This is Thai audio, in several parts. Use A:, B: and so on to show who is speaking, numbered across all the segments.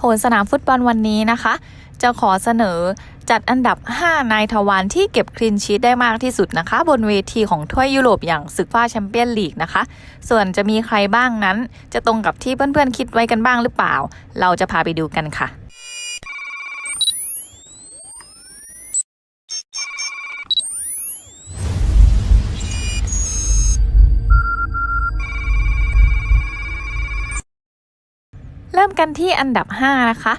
A: โหนสนามฟุตบอลวันนี้นะคะ จะขอเสนอจัดอันดับ 5 นายทวารที่เก็บคลินชีตได้มากที่สุดนะคะ บนเวทีของถ้วยยุโรปอย่างศึกฟ้าแชมเปี้ยนลีกนะคะ ส่วนจะมีใครบ้างนั้น จะตรงกับที่เพื่อนๆคิดไว้กันบ้างหรือเปล่า เราจะพาไปดูกันค่ะ เริ่มกันที่อันดับ 5 นะคะ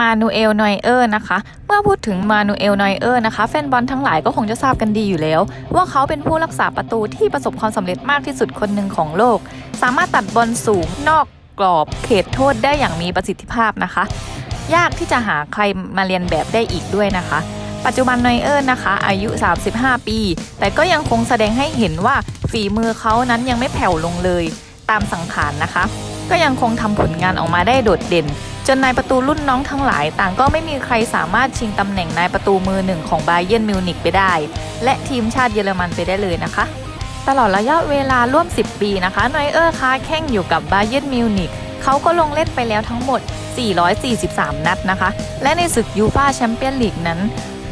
A: มานูเอลนอยเออร์นะคะ เมื่อพูดถึงมานูเอลนอยเออร์นะคะแฟนบอลทั้งหลายก็คงจะทราบกันดีอยู่แล้ว ว่าเขาเป็นผู้รักษาประตูที่ประสบความสำเร็จมากที่สุดคนหนึ่งของโลก สามารถตัดบอลสูงนอกกรอบเขตโทษได้อย่างมีประสิทธิภาพนะคะ ยากที่จะหาใครมาเรียนแบบได้อีกด้วยนะคะ ปัจจุบันนอยเออร์นะคะ อายุ 35 ปี แต่ก็ยังคงแสดงให้เห็นว่าฝีมือเขานั้นยังไม่แผ่วลงเลยตามสังขารนะคะ ก็ยังคงทำผลงานออกมาได้โดดเด่น จนนายประตูรุ่นน้องทั้งหลาย ต่างก็ไม่มีใครสามารถชิงตำแหน่งนายประตูมือหนึ่งของบาเยิร์นมิวนิกไปได้ และทีมชาติเยอรมันไปได้เลยนะคะ ตลอดระยะเวลาร่วม 10 ปีนะคะนอยเออร์ค้าแข่งอยู่กับบาเยิร์นมิวนิกเขาก็ลงเล่นไปแล้วทั้งหมด 443 นัดนะคะ และในศึกยูฟาแชมเปี้ยนลีกนั้น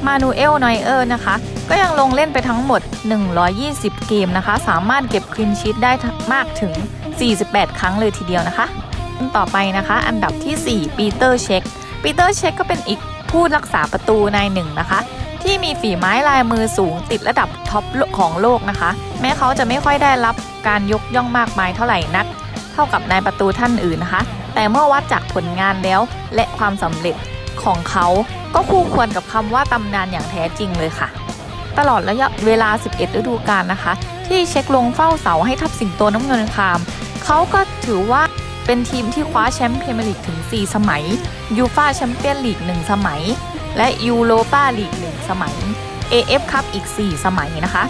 A: มานูเอลนอยเออร์นะคะ ก็ยังลงเล่นไปทั้งหมด 120 เกมนะคะ สามารถเก็บคลีนชีตได้มากถึง 48 ครั้งเลยทีเดียวนะคะต่อไปนะคะ อันดับที่ 4 ปีเตอร์เช็คปีเตอร์เช็คก็เป็นอีกผู้รักษาประตูนายหนึ่งนะคะ ที่มีฝีไม้ลายมือสูงติดระดับท็อปของโลกนะคะ แม้เขาจะไม่ค่อยได้รับการยกย่องมากมายเท่าไหร่นัก เท่ากับนายประตูท่านอื่นนะคะ แต่เมื่อวัดจากผลงานแล้วและความสำเร็จ ของเขาก็คู่ควรกับคำว่าตำนานอย่างแท้จริงเลยค่ะ ตลอดระยะเวลา 11 ฤดูกาลนะคะ ที่เช็คลงเฝ้าเสาให้ทัพสิงโตน้ำเงินคาม เขาก็ถือว่าเป็นทีมที่คว้าแชมป์พรีเมียร์ลีกถึง 4 สมัยยูฟาแชมเปี้ยนลีก 1 สมัย และยูโรปาลีก 1 สมัย AF คัพอีก 4 สมัยนะคะ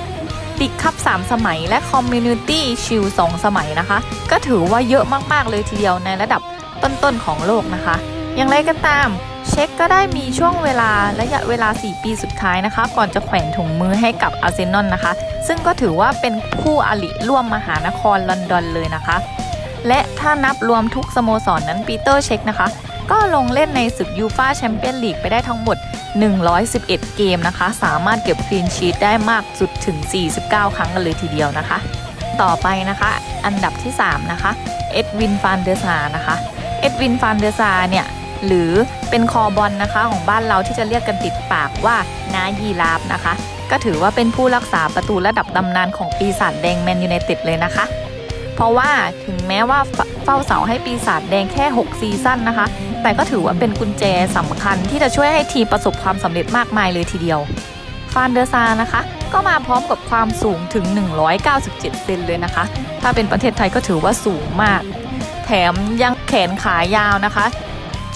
A: ลีกคัพ3สมัย และคอมมูนิตี้ชิล2สมัยนะคะ ก็ถือว่าเยอะมาก ๆ เลยทีเดียวในระดับต้น ๆ ของโลกนะคะ อย่างไรก็ตาม เช็คก็ได้มีช่วงเวลาระยะเวลา 4 ปีสุดท้ายนะคะ ก่อนจะแขวนถุงมือให้กับอาร์เซนอลนะคะ ซึ่งก็ถือว่าเป็นคู่อริร่วมมหานครลอนดอนเลยนะคะ และถ้านับรวมทุกสโมสรนนั้นปีเตอร์เช็คนะคะ ก็ลงเล่นในศึกยูฟาแชมเปี้ยนลีกไปได้ทั้งหมด 111 เกมนะคะ สามารถเก็บคลีนชีตได้มากสุดถึง 49 ครั้งกันเลยทีเดียวนะคะ ต่อไปนะคะ อันดับที่ 3 นะคะ เอ็ดวินฟานเดอร์ซานะคะ เอ็ดวินฟานเดอร์ซาเนี่ย หรือเป็นคอบอลนะคะของบ้านเราที่จะเรียกกันติดปากว่านายีราฟนะคะ ก็ถือว่าเป็นผู้รักษาประตูระดับตำนานของปีศาจแดงแมนยูไนเต็ดเลยนะคะ เพราะว่าถึงแม้ว่าเฝ้าเสาให้ปีศาจแดงแค่ 6 ซีซั่นนะคะ แต่ก็ถือว่าเป็นกุญแจสำคัญที่จะช่วยให้ทีมประสบความสำเร็จมากมายเลยทีเดียวฟานเดอร์ซานะคะ ก็มาพร้อมกับความสูงถึง 197 เซนเลยนะคะ ถ้าเป็นประเทศไทยก็ถือว่าสูงมาก แถมยังแขนขายาวนะคะ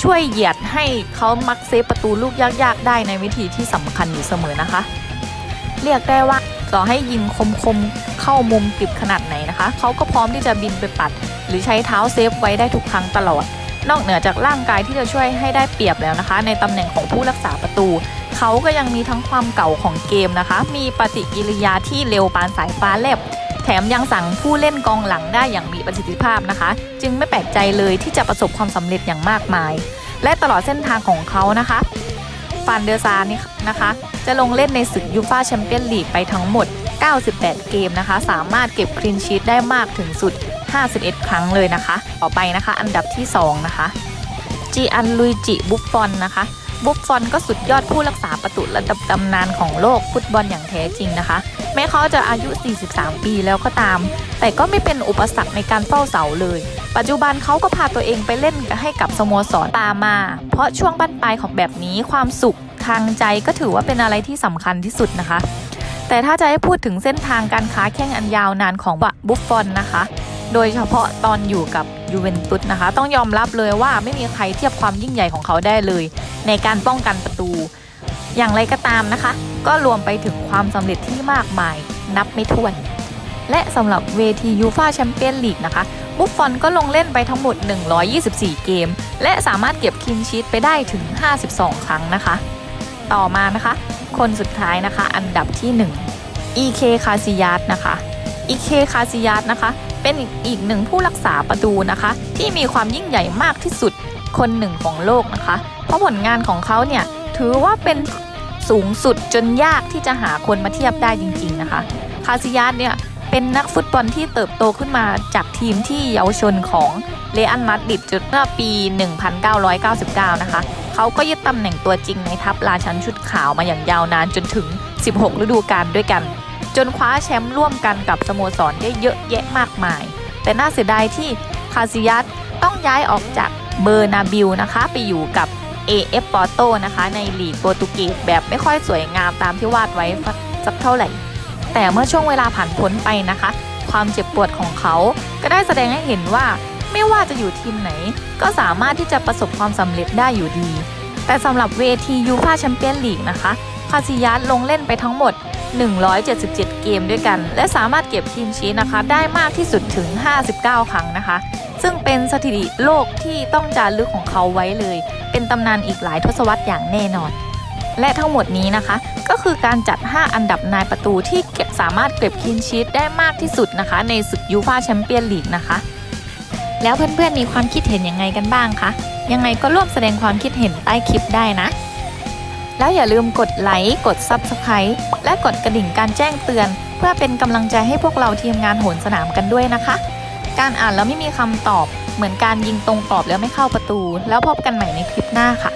A: ช่วยเหยียดให้เขามักเซฟประตูลูกยากๆ ได้ในวิธีที่สำคัญอยู่เสมอนะคะ เรียกได้ว่าต่อให้ยิงคมๆเข้ามุมติดขนาดไหนนะคะ เขาก็พร้อมที่จะบินไปปัด หรือใช้เท้าเซฟไว้ได้ทุกครั้งตลอด นอกเหนือจากร่างกายที่จะช่วยให้ได้เปรียบแล้วนะคะ ในตำแหน่งของผู้รักษาประตู เขาก็ยังมีทั้งความเก่าของเกมนะคะ มีปฏิกิริยาที่เร็วปานสายฟ้าแลบ แถมยังสั่งผู้เล่นกองหลังได้อย่างมีประสิทธิภาพนะคะ จึงไม่แปลกใจเลยที่จะประสบความสำเร็จอย่างมากมาย และตลอดเส้นทางของเขานะคะฟานเดอร์ซานี่นะคะ จะลงเล่นในศึกยูฟาแชมเปี้ยนลีกไปทั้งหมด 98 เกมนะคะ สามารถเก็บคลีนชีตได้มากถึงสุด 51 ครั้งเลยนะคะ ต่อไปนะคะ อันดับที่ 2 นะคะจีอันลุยจิบุฟฟอนนะคะ บุฟฟอนก็สุดยอดผู้รักษาประตูระดับตำนานของโลกฟุตบอลอย่างแท้จริงนะคะ แม้เขาจะอายุ 43 ปีแล้วก็ตาม แต่ก็ไม่เป็นอุปสรรคในการเฝ้าเสาเลย ปัจจุบันเขาก็พาตัวเองไปเล่นให้กับสโมสรตามา เพราะช่วงบั้นปลายของแบบนี้ความสุขทางใจก็ถือว่าเป็นอะไรที่สำคัญที่สุดนะคะ แต่ถ้าจะให้พูดถึงเส้นทางการค้าแข่งอันยาวนานของบุฟฟอนนะคะโดยเฉพาะตอนอยู่กับยูเวนตุสนะคะ ต้องยอมรับเลยว่าไม่มีใครเทียบความยิ่งใหญ่ของเขาได้เลย ในการป้องกันประตู อย่างไรก็ตามนะคะ ก็รวมไปถึงความสำเร็จที่มากมายนับไม่ถ้วน และสำหรับเวทียูฟาแชมเปี้ยนลีกนะคะ บุฟฟอนก็ลงเล่นไปทั้งหมด 124 เกม และสามารถเก็บคลีนชีตไปได้ถึง 52 ครั้งนะคะ ต่อมานะคะ คนสุดท้ายนะคะ อันดับที่ 1 EK คาซิยัสนะคะ EK คาซิยัสนะคะเป็นอีกหนึ่งผู้รักษาประตูนะคะ ที่มีความยิ่งใหญ่มากที่สุด คนหนึ่งของโลกนะคะ เพราะผลงานของเขาเนี่ยถือว่าเป็นสูงสุดจนยากที่จะหาคนมาเทียบได้จริงๆนะคะ คาซิยัสเนี่ยเป็นนักฟุตบอลที่เติบโตขึ้นมาจากทีมที่เยาวชนของเรอัลมาดริดจุดเมื่อปี 1999 นะคะ เขาก็ยึดตำแหน่งตัวจริงในทัพราชันชุดขาวมาอย่างยาวนานจนถึง 16 ฤดูกาลด้วยกัน จนคว้าแชมป์ร่วมกันกับสโมสรได้เยอะแยะมากมาย แต่น่าเสียดายที่คาซิยัสต้องย้ายออกจาก เบอร์นาบิลนะคะไปอยู่กับ AF Porto นะคะ ในลีกโปรตุเกสแบบไม่ค่อยสวยงามตามที่วาดไว้สักเท่าไหร่ แต่เมื่อช่วงเวลาผ่านพ้นไปนะคะ ความเจ็บปวดของเขาก็ได้แสดงให้เห็นว่าไม่ว่าจะอยู่ทีมไหน ก็สามารถที่จะประสบความสำเร็จได้อยู่ดี แต่สำหรับเวทียูฟาแชมเปี้ยนลีกนะคะคาซิยัสลงเล่นไปทั้งหมด 177 เกมด้วยกัน และสามารถเก็บทีมชีนะคะ ได้มากที่สุดถึง 59 ครั้งนะคะ ซึ่งเป็นสถิติโลกที่ต้องจารึกของเขาไว้เลย เป็นตำนานอีกหลายทศวรรษอย่างแน่นอน และทั้งหมดนี้นะคะ ก็คือการจัด 5 อันดับนายประตูที่เก็บสามารถเก็บคินชีตได้มากที่สุดนะคะ ในศึกยูฟาแชมเปี้ยนลีกนะคะ แล้วเพื่อนๆมีความคิดเห็นยังไงกันบ้างคะยังไงก็ร่วมแสดงความคิดเห็นใต้คลิปได้นะ แล้วอย่าลืมกดไลค์ กด Subscribe และกดกระดิ่งการแจ้งเตือน เพื่อเป็นกำลังใจให้พวกเราทีมงานโหนสนามกันด้วยนะคะ การอ่านแล้วไม่มีคำตอบ เหมือนการยิงตรงกรอบแล้วไม่เข้าประตู แล้วพบกันใหม่ในคลิปหน้าค่ะ